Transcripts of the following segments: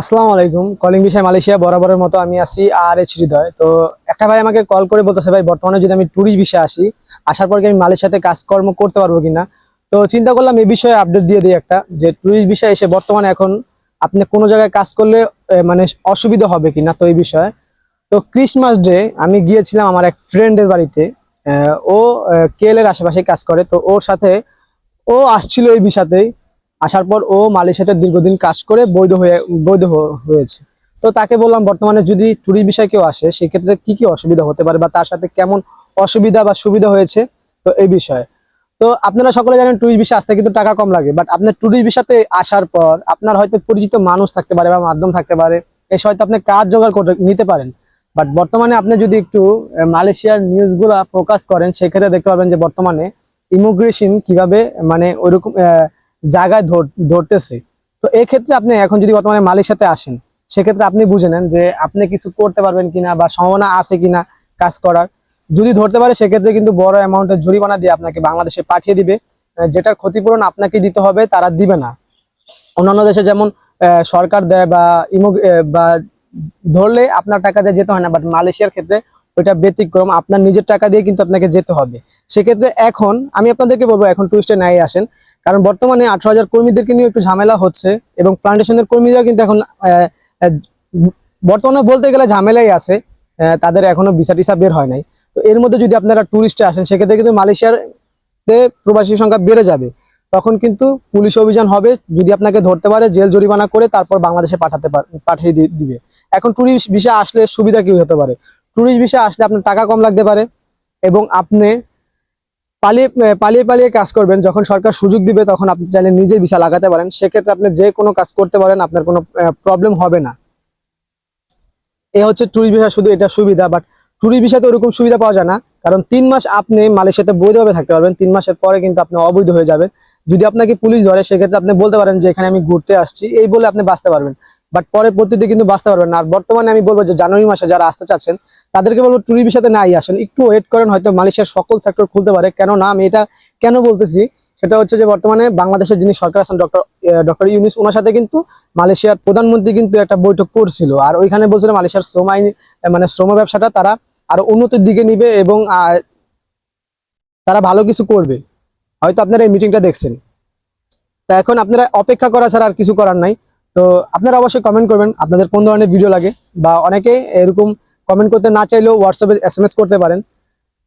আসসালামু আলাইকুম। কলিং বিষয় মালয়েশিয়া বরাবরের মতো আমি আছি আর এইচ হৃদয়। তো একটা ভাই আমাকে কল করে বলতেছে, ভাই, বর্তমানে যদি আমি ট্যুরিস্ট বিষয়ে আসি, আসার পর কি আমি মালয়েশিয়াতে কাজকর্ম করতে পারব কিনা? তো চিন্তা করলাম এই বিষয়ে আপডেট দিয়ে দিই একটা, যে ট্যুরিস্ট বিষয়ে এসে বর্তমানে এখন আপনি কোনো জায়গায় কাজ করলে মানে অসুবিধা হবে কিনা, তো এই বিষয়ে। তো ক্রিসমাস ডে আমি গিয়েছিলাম আমার এক ফ্রেন্ডের বাড়িতে ও কেএল এর আশেপাশে কাজ করে, তো ওর সাথে ও আসছিল এই বিষয়তেই আসার পর ও মালয়েশিয়াতে দীর্ঘদিন কাজ করে বৈধ হয়ে, বৈধ হয়েছে। তো তাকে বললাম, বর্তমানে যদি টুরি বিষয় কেউ আসে, সেক্ষেত্রে কি কি অসুবিধা হতে পারে বা তার সাথে কেমন অসুবিধা বা সুবিধা হয়েছে? তো এই বিষয়ে। তো আপনারা সকলে জানেন টুরিস্ট বিষয় আসতে কিন্তু টাকা কম লাগে বাট আপনার টুরিস্ট বিষয়তে আসার পর আপনার হয়তো পরিচিত মানুষ থাকতে পারে বা মাধ্যম থাকতে পারে, এসে হয়তো আপনি কাজ জোগাড় করে নিতে পারেন। বাট বর্তমানে আপনি যদি একটু মালয়েশিয়ার নিউজগুলো ফোকাস করেন, সেক্ষেত্রে দেখতে পাবেন যে বর্তমানে ইমিগ্রেশন কীভাবে মানে ওইরকম জায়গায় ধরতেছে। তো এই ক্ষেত্রে আপনি এখন যদি বর্তমানে মালয়েশিয়াতে আসেন, সেক্ষেত্রে আপনি বুঝে নেন যে আপনি কিছু করতে পারবেন কিনা বা সম্ভাবনা আছে কিনা কাজ করার। যদি ধরতে পারে, সেক্ষেত্রে কিন্তু বড় অ্যামাউন্টের জরিমানা দিয়ে আপনাকে বাংলাদেশে পাঠিয়ে দিবে। যেটার ক্ষতিপূরণ আপনাকে দিতে হবে, তারা দিবে না। অন্যান্য দেশে যেমন সরকার দেয় বা ইমো বা ধরলে আপনার টাকা দিয়ে যেতে হয় না বাট মালয়েশিয়ার ক্ষেত্রে ওইটা ব্যতিক্রম। আপনার নিজের টাকা দিয়ে কিন্তু আপনাকে যেতে হবে। সেক্ষেত্রে এখন, আমি আপনাদেরকে বলব, এখন টুরিস্টে নাই আসেন। কারণ বর্তমানে আঠারো হাজার কর্মীদেরকে নিয়ে একটু ঝামেলা হচ্ছে এবং প্লান্টেশনের কর্মীরা কিন্তু এখন বর্তমানে বলতে গেলে ঝামেলাই আছে তাদের এখনও ভিসা টিসা বের হয় নাই। তো এর মধ্যে যদি আপনারা টুরিস্টে আসেন, সেক্ষেত্রে কিন্তু মালয়েশিয়ার প্রবাসী সংখ্যা বেড়ে যাবে। তখন কিন্তু পুলিশ অভিযান হবে, যদি আপনাকে ধরতে পারে, জেল জরিমানা করে তারপর বাংলাদেশে পাঠাতে পাঠিয়ে দিবে। এখন টুরিস্ট ভিসা আসলে সুবিধা কি হতে পারে? টুরিস্ট ভিসা আসলে আপনার টাকা কম লাগতে পারে এবং আপনি পালিয়ে পালিয়ে পালিয়ে কাজ করবেন। যখন সরকার সুযোগ দিবে, তখন আপনি চাইলে নিজের ভিসা লাগাতে পারেন। সেক্ষেত্রে আপনি যে কোনো কাজ করতে পারেন, আপনার কোনো প্রবলেম হবে না। এ হচ্ছে টুরিস্ট ভিসা শুধু এটা সুবিধা বাট টুরিস্ট ভিসাতে ওরকম সুবিধা পাওয়া যায় না। কারণ তিন মাস আপনি মালয়েশিয়াতে বৈধভাবে থাকতে পারবেন। তিন মাসের পরে কিন্তু আপনি অবৈধ হয়ে যাবেন। যদি আপনাকে পুলিশ ধরে, সেক্ষেত্রে আপনি বলতে পারেন যে, এখানে আমি ঘুরতে আসছি। এই বলে আপনি বাঁচতে পারবেন। বাট পরে পরবর্তীতে কিন্তু বাঁচতে পারবেন না। আর বর্তমানে আমি বলব যে জানুয়ারি মাসে যারা আসতে চাচ্ছেন, তাদেরকে বলব টুরিস্ট ভিসাতে নাই আসেন। একটু ওয়েট করেন, হয়তো মালয়েশিয়ার সকল সেক্টর খুলতে পারে। কেননা আমি এটা কেন বলতেছি? সেটা হচ্ছে যে বর্তমানে বাংলাদেশের যিনি সরকার আছেন ডক্টর ডক্টর ইউনিস ওনার সাথে কিন্তু মালয়েশিয়ার প্রধানমন্ত্রী কিন্তু একটা বৈঠক করছিল। আর ওইখানে বলছিল মালয়েশিয়ার শ্রম আইন মানে শ্রম ব্যবসাটা তারা আরও উন্নতির দিকে নিবে এবং তারা ভালো কিছু করবে। হয়তো আপনারা এই মিটিংটা দেখছেন। তা এখন আপনারা অপেক্ষা করা ছাড়া আর কিছু করার নাই। তো আপনারা অবশ্যই কমেন্ট করবেন, আপনাদের কোন ধরনের ভিডিও লাগে বা অনেকে এরকম কমেন্ট করতে না চাইলেও হোয়াটসঅ্যাপে এস করতে পারেন।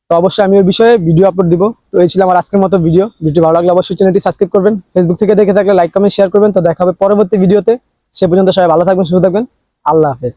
তো অবশ্যই আমি ওই বিষয়ে ভিডিও আপলোড দিব। তো এই ছিল আমার আজকের মতো ভিডিও ভিডিও ভালো লাগলে অবশ্যই চ্যানেলটি সাবস্ক্রাইব করবেন। ফেসবুক থেকে দেখে থাকলে লাইক কমেন্ট শেয়ার করবেন। তো দেখা হবে পরবর্তী ভিডিওতে সে পর্যন্ত সবাই ভালো থাকবেন, সুস্থ থাকবেন। আল্লাহ হাফেজ।